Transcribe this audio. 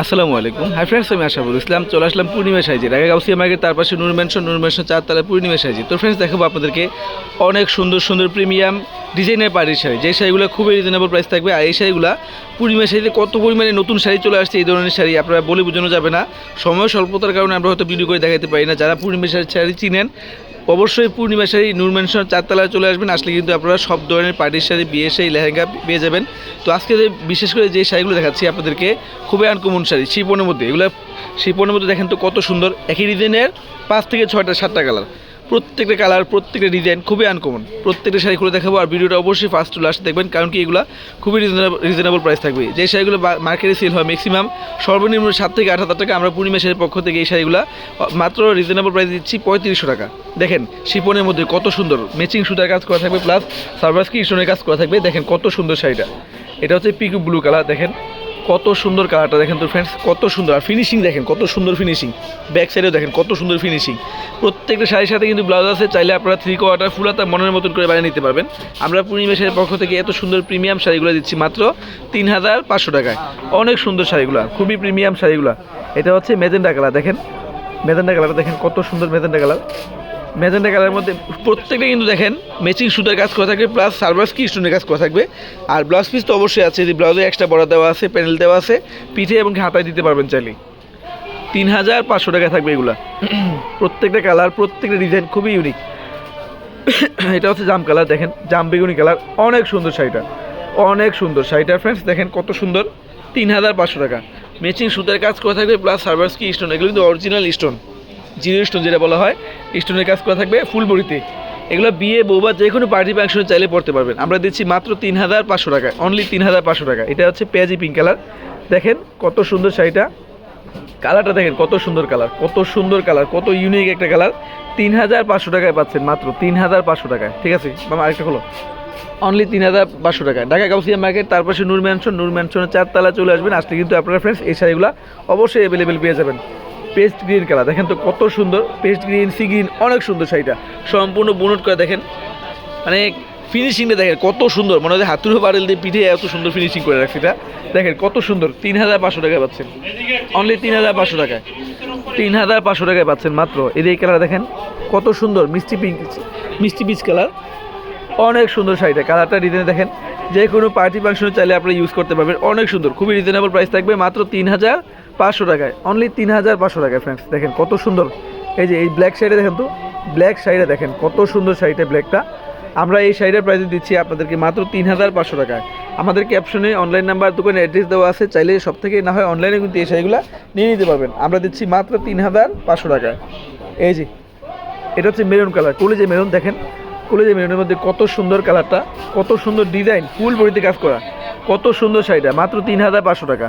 আসসালামু আলাইকুম। Hi friends আমি আশাফুল ইসলাম। চলে আসলাম পূর্ণিমা সাইজি রাগে গাউসিয়া মার্কেট তার পাশে নূর ম্যানশন নূর ম্যানশন চারতলা পূর্ণিমা সাইজি। তো ফ্রেন্ডস দেখাবো আপনাদেরকে অনেক সুন্দর সুন্দর প্রিমিয়াম ডিজাইনের পাড়ির শাড়ি। যে শাড়িগুলো খুবই রিজনেবল প্রাইস থাকবে, আর এই শাড়িগুলো পূর্ণিমা শাড়িতে কত পরিমাণে নতুন শাড়ি চলে আসছে এই ধরনের শাড়ি আপনারা বলে বোঝানো যাবে না। সময় স্বল্পতার কারণে আমরা হয়তো ভিডিও করে দেখাতে পারি না। যারা পূর্ণিমা শাড়ি চিনেন অবশ্যই পূর্ণিমা শাড়ি নূর ম্যানশন চারতলায় চলে আসবেন। আসলে কিন্তু আপনারা সব ধরনের পার্টির শাড়ি বিয়ে শাড়ি লেহেঙ্গা পেয়ে যাবেন। তো আজকে যে বিশেষ করে যে শাড়িগুলো দেখাচ্ছি আপনাদেরকে, খুবই আনকমন শাড়ি, শিপনের মধ্যে। এগুলো শিপনের মধ্যে দেখেন তো কত সুন্দর। একই ডিজাইনের পাঁচ থেকে ছয়টা সাতটা কালার প্রত্যেকটা কালার, প্রত্যেকটা ডিজাইন খুবই আনকমন প্রত্যেকটা শাড়ি খুলে দেখাবো আর ভিডিওটা অবশ্যই ফার্স্ট টু লাস্ট দেখবেন, কারণ কি এগুলো খুবই রিজনেবল রিজনেবল প্রাইস থাকবে। যে শাড়িগুলো মার্কেটে সেল হয় ম্যাক্সিমাম সর্বনিম্ন সাত থেকে আট হাজার টাকা, আমরা পূর্ণিমা শাড়ির পক্ষ থেকে এই শাড়িগুলো মাত্র রিজনেবল প্রাইস দিচ্ছি পঁয়ত্রিশশো টাকা। দেখেন, শিপনের মধ্যে কত সুন্দর ম্যাচিং সুতার কাজ করা থাকবে প্লাস সার্ভাস কি কাজ করা থাকবে। দেখেন কত সুন্দর শাড়িটা। এটা হচ্ছে পিকু ব্লু কালার দেখেন। কত সুন্দর কালারটা দেখেন তো ফ্রেন্ডস কত সুন্দর। আর ফিনিশিং দেখেন, কত সুন্দর ফিনিশিং ব্যাক সাইডেও দেখেন, কত সুন্দর ফিনিশিং প্রত্যেকটা শাড়ির সাথে কিন্তু ব্লাউজ আছে, চাইলে আপনারা থ্রি কোয়ার্টার ফুল হাতা মনের মতন করে বানিয়ে নিতে পারবেন। আমরা পূর্ণিমেশের পক্ষ থেকে এত সুন্দর প্রিমিয়াম শাড়িগুলো দিচ্ছি মাত্র তিন হাজার পাঁচশো টাকায়। অনেক সুন্দর শাড়িগুলো, খুবই প্রিমিয়াম শাড়িগুলো। এটা হচ্ছে মেজেন্ডা কালার, দেখেন। মেজেন্ডা কালার দেখেন, কত সুন্দর মেজেন্ডা কালার। মেজেন্ডা কালারের মধ্যে প্রত্যেকটা কিন্তু দেখেন ম্যাচিং সুতার কাজ করা থাকবে প্লাস সার্ভাস কি স্টোনের কাজ করা থাকবে। আর ব্লাউজ পিস তো অবশ্যই আছে, যে ব্লাউজে এক্সট্রা বড়া দেওয়া আছে প্যানেল দেওয়া আছে, পিঠে এবং হাতায় দিতে পারবেন চাইলে। তিন হাজার পাঁচশো টাকা থাকবে এগুলা। প্রত্যেকটা কালার, প্রত্যেকটা ডিজাইন খুবই ইউনিক এটা হচ্ছে জাম কালার, দেখেন, জাম বেগুনি কালার, অনেক সুন্দর শাড়িটা। অনেক সুন্দর শাড়িটা ফ্রেন্ডস দেখেন কত সুন্দর। তিন হাজার পাঁচশো টাকা। ম্যাচিং সুতার কাজ করা থাকবে প্লাস সার্ভাস কি স্টোন এগুলো কিন্তু অরিজিনাল স্টোন জিরো স্টোন যেটা বলা হয় স্টোনের কাজ করা থাকবে ফুল বড়িতে এগুলো বিয়ে বৌবা যে কোনো পার্টি ফাংশনে চাইলে পড়তে পারবেন। আমরা দিচ্ছি মাত্র তিন হাজার পাঁচশো টাকা অনলি তিন হাজার পাঁচশো টাকা। এটা হচ্ছে পেঁয়াজি পিঙ্ক কালার দেখেন কত সুন্দর শাড়িটা। কালারটা দেখেন কত সুন্দর কালার, কত সুন্দর কালার, কত ইউনিক একটা কালার তিন হাজার পাঁচশো টাকায় পাচ্ছেন মাত্র তিন হাজার পাঁচশো টাকায় ঠিক আছে, মামা, আরেকটা হলো অনলি তিন হাজার পাঁচশো টাকা। ঢাকা কাউসিয়া মার্কেট তার পাশে নূর ম্যানশন নূর ম্যানশনের চারতলা চলে আসবেন। আসলে কিন্তু আপনারা ফ্রেন্ডস এই শাড়িগুলো অবশ্যই অ্যাভেলেবেল পেয়ে যাবেন। পেস্ট গ্রিন কালার। দেখেন তো কত সুন্দর পেস্ট গ্রিন, সি গ্রিন, অনেক সুন্দর শাড়িটা। সম্পূর্ণ বুনট করে দেখেন। মানে ফিনিশিংটা দেখেন, কত সুন্দর। মনে হয় হাতুড়ো বারেল দিয়ে পিঠে এত সুন্দর ফিনিশিং করে রাখছে এটা। দেখেন কত সুন্দর তিন হাজার পাঁচশো টাকায় পাচ্ছেন। অনলি তিন হাজার পাঁচশো টাকায়। তিন হাজার পাঁচশো টাকায় পাচ্ছেন মাত্র। এদের এই কালার দেখেন, কত সুন্দর, মিষ্টি পিঙ্ক মিষ্টি পিচ কালার। অনেক সুন্দর শাড়িটা। কালারটা ডিজাইন দেখেন, যে কোনো পার্টি ফাংশনে চাইলে আপনারা ইউজ করতে পারবেন। অনেক সুন্দর, খুবই রিজনেবল প্রাইস থাকবে। মাত্র তিন হাজার পাঁচশো টাকায় অনলি তিন হাজার পাঁচশো টাকায় ফ্রেন্ডস দেখেন কত সুন্দর। এই যে এই ব্ল্যাক শাড়িটা দেখেন তো ব্ল্যাক শাড়িটা দেখেন কত সুন্দর শাড়িটা ব্ল্যাকটা আমরা এই শাড়িটার প্রাইস দিচ্ছি আপনাদেরকে মাত্র তিন হাজার পাঁচশো টাকায়। আমাদের ক্যাপশনে অনলাইন নাম্বার দোকানে অ্যাড্রেস দেওয়া আছে, চাইলে সব থেকে না হয় অনলাইনে কিন্তু এই শাড়িগুলো নিয়ে নিতে পারবেন। আমরা দিচ্ছি মাত্র তিন হাজার পাঁচশো টাকায়। এই যে, এটা হচ্ছে মেরুন কালার কলেজে মেরুন দেখেন কলেজে মেরুনের মধ্যে কত সুন্দর কালারটা কত সুন্দর ডিজাইন ফুল বড়িতে কাজ করা। কত সুন্দর শাড়িটা, মাত্র তিন হাজার পাঁচশো টাকা।